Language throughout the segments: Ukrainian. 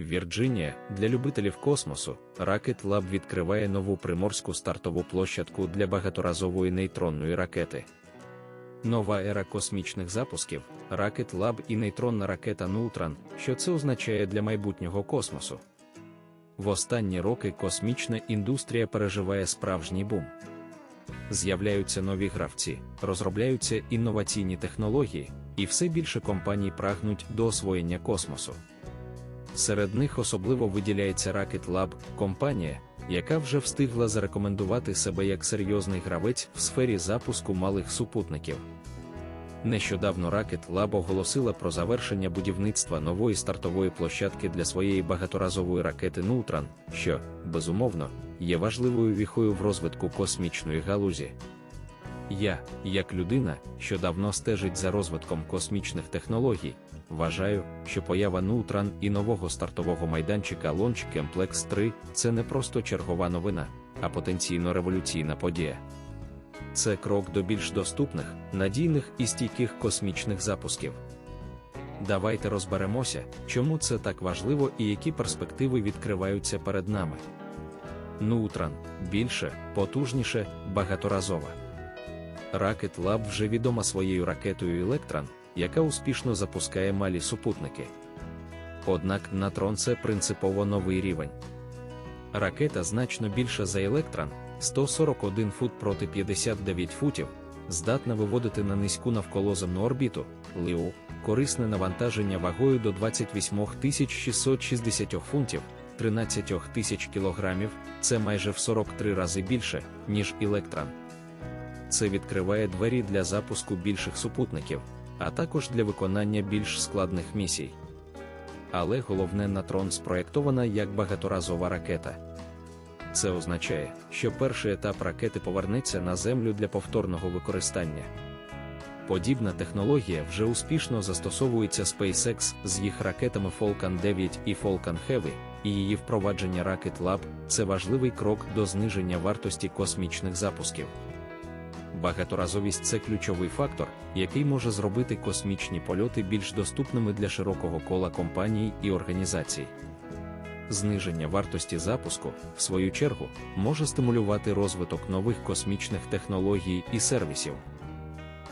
Вірджинія для любителів космосу Rocket Lab відкриває нову приморську стартову площадку для багаторазової нейтронної ракети. Нова ера космічних запусків Rocket Lab і нейтронна ракета Neutron, що це означає для майбутнього космосу. В останні роки космічна індустрія переживає справжній бум. З'являються нові гравці, розробляються інноваційні технології, і все більше компаній прагнуть до освоєння космосу. Серед них особливо виділяється Rocket Lab, компанія, яка вже встигла зарекомендувати себе як серйозний гравець в сфері запуску малих супутників. Нещодавно Rocket Lab оголосила про завершення будівництва нової стартової площадки для своєї багаторазової ракети Neutron, що, безумовно, є важливою віхою в розвитку космічної галузі. Я, як людина, що давно стежить за розвитком космічних технологій, вважаю, що поява Neutron і нового стартового майданчика Launch Complex 3 це не просто чергова новина, а потенційно революційна подія. Це крок до більш доступних, надійних і стійких космічних запусків. Давайте розберемося, чому це так важливо і які перспективи відкриваються перед нами. Неутран більше, потужніше, багаторазова. Rocket Lab вже відома своєю ракетою Electron, яка успішно запускає малі супутники. Однак Натрон це принципово новий рівень. Ракета значно більша за Electron, 141 фут проти 59 футів, здатна виводити на низьку навколоземну орбіту, ЛІУ, корисне навантаження вагою до 28 660 фунтів, 13 тисяч кілограмів, це майже в 43 рази більше, ніж Electron. Це відкриває двері для запуску більших супутників, а також для виконання більш складних місій. Але головне натрон спроєктована як багаторазова ракета. Це означає, що перший етап ракети повернеться на Землю для повторного використання. Подібна технологія вже успішно застосовується SpaceX з їх ракетами Falcon 9 і Falcon Heavy, і її впровадження Rocket Lab це важливий крок до зниження вартості космічних запусків. Багаторазовість це ключовий фактор, який може зробити космічні польоти більш доступними для широкого кола компаній і організацій. Зниження вартості запуску, в свою чергу, може стимулювати розвиток нових космічних технологій і сервісів.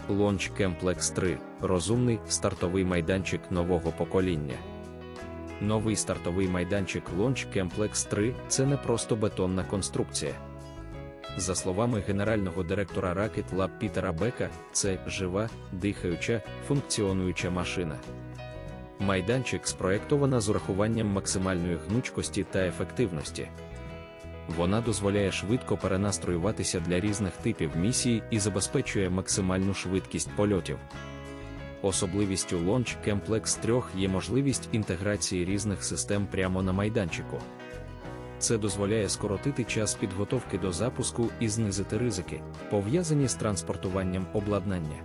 Launch Complex 3 розумний стартовий майданчик нового покоління. Новий стартовий майданчик Launch Complex 3 це не просто бетонна конструкція. За словами генерального директора Rocket Lab Пітера Бека, це жива, дихаюча, функціонуюча машина. Майданчик спроєктована з урахуванням максимальної гнучкості та ефективності. Вона дозволяє швидко перенастроюватися для різних типів місій і забезпечує максимальну швидкість польотів. Особливістю Launch Complex 3 є можливість інтеграції різних систем прямо на майданчику. Це дозволяє скоротити час підготовки до запуску і знизити ризики, пов'язані з транспортуванням обладнання.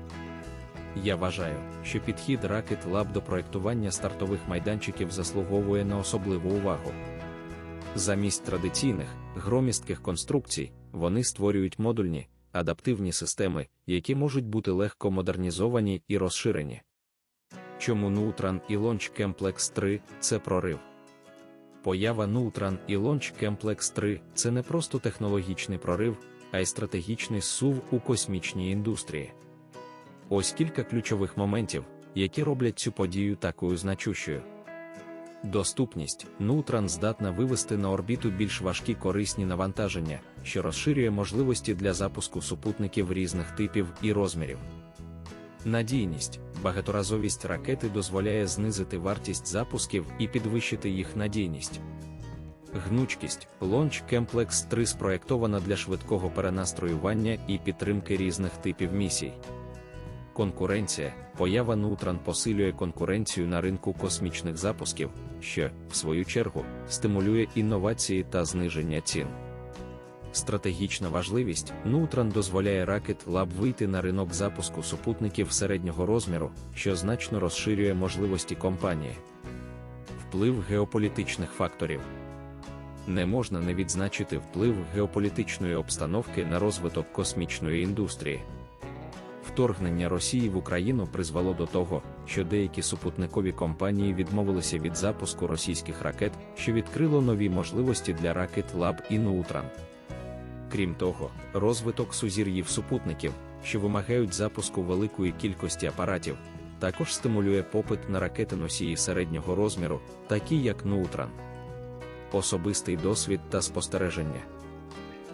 Я вважаю, що підхід Rocket Lab до проєктування стартових майданчиків заслуговує на особливу увагу. Замість традиційних, громістких конструкцій, вони створюють модульні, адаптивні системи, які можуть бути легко модернізовані і розширені. Чому Neutron і Launch Complex 3 це прорив? Поява Neutron і Launch Complex 3 це не просто технологічний прорив, а й стратегічний сув у космічній індустрії. Ось кілька ключових моментів, які роблять цю подію такою значущою. Доступність Neutron здатна вивести на орбіту більш важкі корисні навантаження, що розширює можливості для запуску супутників різних типів і розмірів. Надійність, багаторазовість ракети дозволяє знизити вартість запусків і підвищити їх надійність. Гнучкість Launch Complex 3 спроєктована для швидкого перенастроювання і підтримки різних типів місій. Конкуренція, поява Neutron посилює конкуренцію на ринку космічних запусків, що, в свою чергу, стимулює інновації та зниження цін. Стратегічна важливість Neutron дозволяє Rocket Lab вийти на ринок запуску супутників середнього розміру, що значно розширює можливості компанії. Вплив геополітичних факторів не можна не відзначити вплив геополітичної обстановки на розвиток космічної індустрії. Вторгнення Росії в Україну призвело до того, що деякі супутникові компанії відмовилися від запуску російських ракет, що відкрило нові можливості для Rocket Lab і Neutron. Крім того, розвиток сузір'їв супутників, що вимагають запуску великої кількості апаратів, також стимулює попит на ракети носії середнього розміру, такі як Неутран. Особистий досвід та спостереження.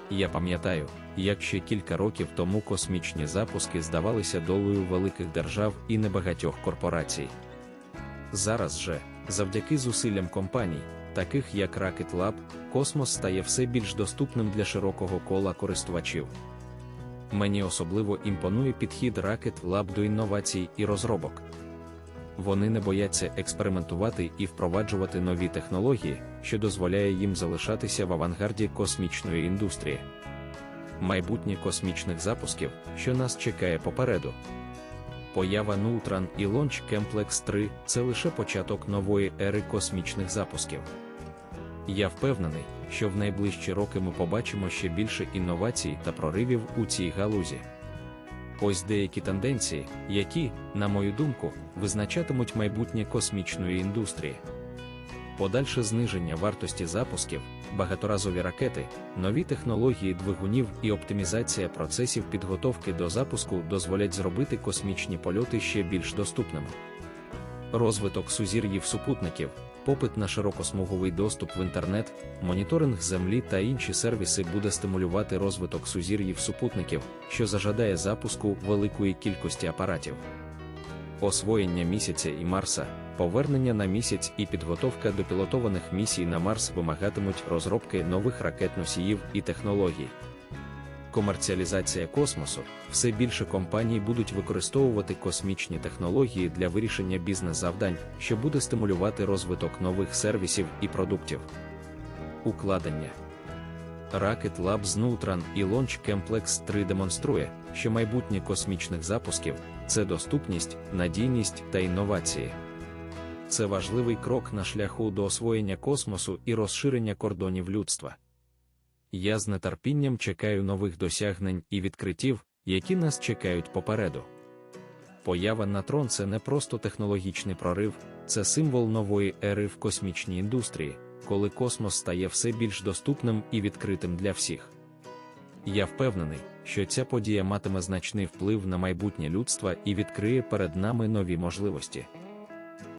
Я пам'ятаю, як ще кілька років тому космічні запуски здавалися долею великих держав і небагатьох корпорацій. Зараз же, завдяки зусиллям компаній, таких як Rocket Lab, космос стає все більш доступним для широкого кола користувачів. Мені особливо імпонує підхід Rocket Lab до інновацій і розробок. Вони не бояться експериментувати і впроваджувати нові технології, що дозволяє їм залишатися в авангарді космічної індустрії. Майбутнє космічних запусків, що нас чекає попереду. Поява Нултран і Launch Кемплекс 3 це лише початок нової ери космічних запусків. Я впевнений, що в найближчі роки ми побачимо ще більше інновацій та проривів у цій галузі. Ось деякі тенденції, які, на мою думку, визначатимуть майбутнє космічної індустрії. Подальше зниження вартості запусків, багаторазові ракети, нові технології двигунів і оптимізація процесів підготовки до запуску дозволять зробити космічні польоти ще більш доступними. Розвиток сузір'їв супутників, попит на широкосмуговий доступ в інтернет, моніторинг землі та інші сервіси буде стимулювати розвиток сузір'їв супутників, що зажадає запуску великої кількості апаратів. Освоєння місяця і Марса, повернення на місяць і підготовка до пілотованих місій на Марс вимагатимуть розробки нових ракет-носіїв і технологій. Комерціалізація космосу все більше компаній будуть використовувати космічні технології для вирішення бізнес-завдань, що буде стимулювати розвиток нових сервісів і продуктів. Укладення Rocket Labs Neutron і Launch Complex 3 демонструє, що майбутнє космічних запусків це доступність, надійність та інновації. Це важливий крок на шляху до освоєння космосу і розширення кордонів людства. Я з нетерпінням чекаю нових досягнень і відкриттів, які нас чекають попереду. Поява на трон це не просто технологічний прорив, це символ нової ери в космічній індустрії, коли космос стає все більш доступним і відкритим для всіх. Я впевнений, що ця подія матиме значний вплив на майбутнє людства і відкриє перед нами нові можливості.